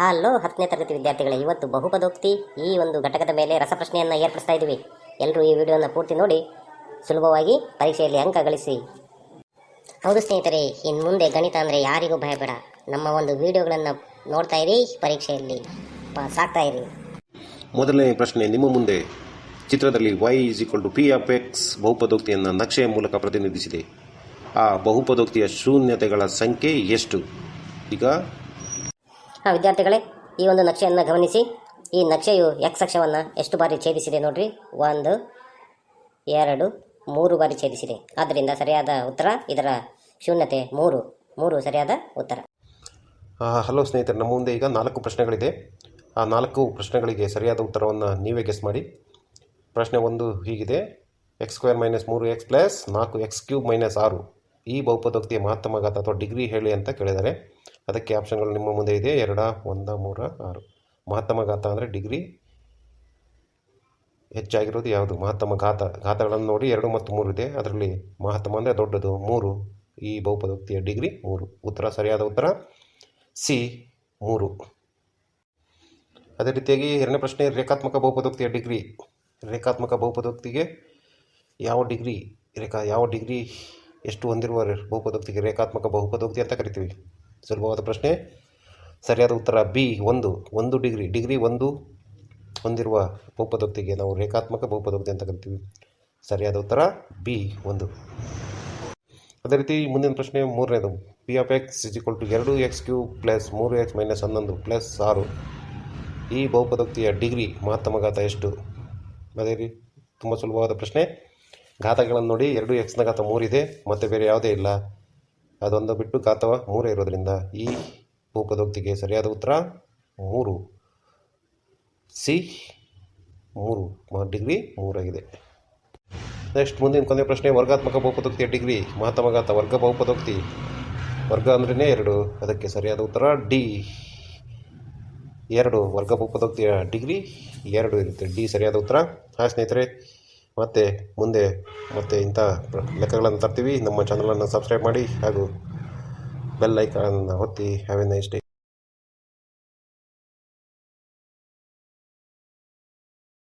Hello, ಹತ್ತನೇ ತರಗತಿ ವಿದ್ಯಾರ್ಥಿಗಳೇ, ಇವತ್ತು ಬಹುಪದೋಕ್ತಿ ಈ ಒಂದು ಘಟಕದ ಮೇಲೆ ರಸಪ್ರಶ್ನೆಯನ್ನು ಏರ್ಪಡಿಸ್ತಾ ಇದ್ದೀವಿ ಎಲ್ಲರೂ ಈ ವಿಡಿಯೋನ ಪೂರ್ತಿ ನೋಡಿ, ಸುಲಭವಾಗಿ ಪರೀಕ್ಷೆಯಲ್ಲಿ ಅಂಕ ಗಳಿಸಿ. ಹೌದು ಸ್ನೇಹಿತರೆ ಇನ್ನು ಮುಂದೆ ಗಣಿತ ಅಂದರೆ ಯಾರಿಗೂ ಭಯ ಬೇಡ ನಮ್ಮ ಒಂದು ವಿಡಿಯೋಗಳನ್ನು ನೋಡ್ತಾ ಇರಿ, ಪರೀಕ್ಷೆಯಲ್ಲಿ ಆಗ್ತಾ ಇರಿ. ಮೊದಲನೇ ಪ್ರಶ್ನೆ, ನಿಮ್ಮ ಮುಂದೆ ಚಿತ್ರದಲ್ಲಿ y is equal to P of x ಬಹುಪದೋಕ್ತಿಯನ್ನು ನಕ್ಷೆಯ ಮೂಲಕ ಪ್ರತಿನಿಧಿಸಿದೆ. ಆ ಬಹುಪದೋಕ್ತಿಯ ಶೂನ್ಯತೆಗಳ ಸಂಖ್ಯೆ ಎಷ್ಟು? ಈಗ ಹಾಂ, ವಿದ್ಯಾರ್ಥಿಗಳೇ, ಈ ಒಂದು ನಕ್ಷೆಯನ್ನು ಗಮನಿಸಿ. ಈ ನಕ್ಷೆಯು ಎಕ್ಸ್ ಅಕ್ಷವನ್ನು ಎಷ್ಟು ಬಾರಿ ಛೇದಿಸಿದೆ ನೋಡ್ರಿ? ಒಂದು, ಎರಡು, ಮೂರು ಬಾರಿ ಛೇದಿಸಿದೆ. ಆದ್ದರಿಂದ ಸರಿಯಾದ ಉತ್ತರ, ಇದರ ಶೂನ್ಯತೆ ಮೂರು. ಮೂರು ಸರಿಯಾದ ಉತ್ತರ. ಹಲೋ ಸ್ನೇಹಿತರೆ, ನಮ್ಮ ಮುಂದೆ ಈಗ ನಾಲ್ಕು ಪ್ರಶ್ನೆಗಳಿದೆ. ಆ ನಾಲ್ಕು ಪ್ರಶ್ನೆಗಳಿಗೆ ಸರಿಯಾದ ಉತ್ತರವನ್ನು ನೀವೇ ಗೆಸ್ ಮಾಡಿ. ಪ್ರಶ್ನೆ ಒಂದು ಹೀಗಿದೆ. ಎಕ್ಸ್ ಸ್ಕ್ವೇರ್ ಮೈನಸ್ ಮೂರು ಎಕ್ಸ್ ಪ್ಲಸ್ ನಾಲ್ಕು ಎಕ್ಸ್ ಕ್ಯೂಬ್ ಮೈನಸ್ ಆರು. ಈ ಬಹುಪದೋಕ್ತಿಯ ಮಹತ್ತಮ ಘಾತ ಅಥವಾ ಡಿಗ್ರಿ ಹೇಳಿ ಅಂತ ಕೇಳಿದ್ದಾರೆ. ಅದಕ್ಕೆ ಆಪ್ಷನ್ಗಳು ನಿಮ್ಮ ಮುಂದೆ ಇದೆ ಎರಡ, ಒಂದ, ಮೂರ, ಆರು. ಮಹತ್ತಮ ಘಾತ ಅಂದರೆ ಡಿಗ್ರಿ ಹೆಚ್ಚಾಗಿರೋದು ಯಾವುದು? ಮಹತ್ತಮ ಘಾತ. ಘಾತಗಳನ್ನು ನೋಡಿ ಎರಡು ಮತ್ತು ಮೂರು ಇದೆ. ಅದರಲ್ಲಿ ಮಹತ್ತಮ ಅಂದರೆ ದೊಡ್ಡದು. ಮೂರು, ಈ ಬಹುಪದೋಕ್ತಿಯ ಡಿಗ್ರಿ, ಮೂರು. ಉತ್ತರ, ಸರಿಯಾದ ಉತ್ತರ, ಸಿ, ಮೂರು. ಅದೇ ರೀತಿಯಾಗಿ ಎರಡನೇ ಪ್ರಶ್ನೆ, ರೇಖಾತ್ಮಕ ಬಹುಪದೋಕ್ತಿಯ ಡಿಗ್ರಿ. ರೇಖಾತ್ಮಕ ಬಹುಪದೋಕ್ತಿಗೆ ಯಾವ ಡಿಗ್ರಿ, ರೇಖಾ, ಯಾವ ಡಿಗ್ರಿ ಎಷ್ಟು ಹೊಂದಿರುವ ಬಹುಪದೋಕ್ತಿಗೆ ರೇಖಾತ್ಮಕ ಬಹುಪದೋಕ್ತಿ ಅಂತ ಕರಿತೀವಿ. ಸುಲಭವಾದ ಪ್ರಶ್ನೆ. ಸರಿಯಾದ ಉತ್ತರ ಬಿ, ಒಂದು ಒಂದು ಡಿಗ್ರಿ. ಡಿಗ್ರಿ ಒಂದು ಹೊಂದಿರುವ ಬಹುಪದೋಕ್ತಿಗೆ ನಾವು ರೇಖಾತ್ಮಕ ಬಹುಪದೋಕ್ತಿ ಅಂತ ಕರಿತೀವಿ. ಸರಿಯಾದ ಉತ್ತರ ಬಿ, ಒಂದು. ಅದೇ ರೀತಿ ಮುಂದಿನ ಪ್ರಶ್ನೆ ಮೂರನೇದು. P of x is equal to ಎರಡು ಎಕ್ಸ್ ಕ್ಯೂ ಪ್ಲಸ್ ಮೂರು ಎಕ್ಸ್ ಮೈನಸ್ ಹನ್ನೊಂದು ಪ್ಲಸ್ ಆರು. ಈ ಬಹುಪದೋಕ್ತಿಯ ಡಿಗ್ರಿ ಮಹತ್ತಮ ಘಾತ ಎಷ್ಟು? ಅದೇ ರೀತಿ ತುಂಬ ಸುಲಭವಾದ ಪ್ರಶ್ನೆ. ಘಾತಗಳನ್ನು ನೋಡಿ ಎರಡು ಎಕ್ಸ್ನ ಘಾತ ಮೂರಿದೆ ಮತ್ತು ಬೇರೆ ಯಾವುದೇ ಇಲ್ಲ. ಅದೊಂದು ಬಿಟ್ಟು ಕಾತವ ಮೂರೇ ಇರೋದ್ರಿಂದ ಈ ಬಹುಪದೋಕ್ತಿಗೆ ಸರಿಯಾದ ಉತ್ತರ ಮೂರು. ಸಿ ಮೂರು. ಡಿಗ್ರಿ ಮೂರಾಗಿದೆ ನೆಕ್ಸ್ಟ್ ಮುಂದಿನ ಕೊನೆಯ ಪ್ರಶ್ನೆ, ವರ್ಗಾತ್ಮಕ ಬಹುಪದೋಕ್ತಿಯ ಡಿಗ್ರಿ ಮಹತ್ತಮಘಾತ ವರ್ಗ ಬಹುಪದೋಕ್ತಿ ವರ್ಗ ಅಂದ್ರೇ ಎರಡು. ಅದಕ್ಕೆ ಸರಿಯಾದ ಉತ್ತರ ಡಿ. ಎರಡು. ವರ್ಗ ಬಹುಪದೋಕ್ತಿಯ ಡಿಗ್ರಿ ಎರಡು ಇರುತ್ತೆ. ಡಿ ಸರಿಯಾದ ಉತ್ತರ. ಹಾಂ ಸ್ನೇಹಿತರೆ ಮತ್ತೆ ಮುಂದೆ ಮತ್ತೆ ಇಂಥ ಲೆಕ್ಕಗಳನ್ನು ತರ್ತೀವಿ. ನಮ್ಮ ಚಾನಲನ್ನು ಸಬ್ಸ್ಕ್ರೈಬ್ ಮಾಡಿ ಹಾಗೂ ಬೆಲ್ ಐಕಾನ್ ಒತ್ತಿ. Have a nice day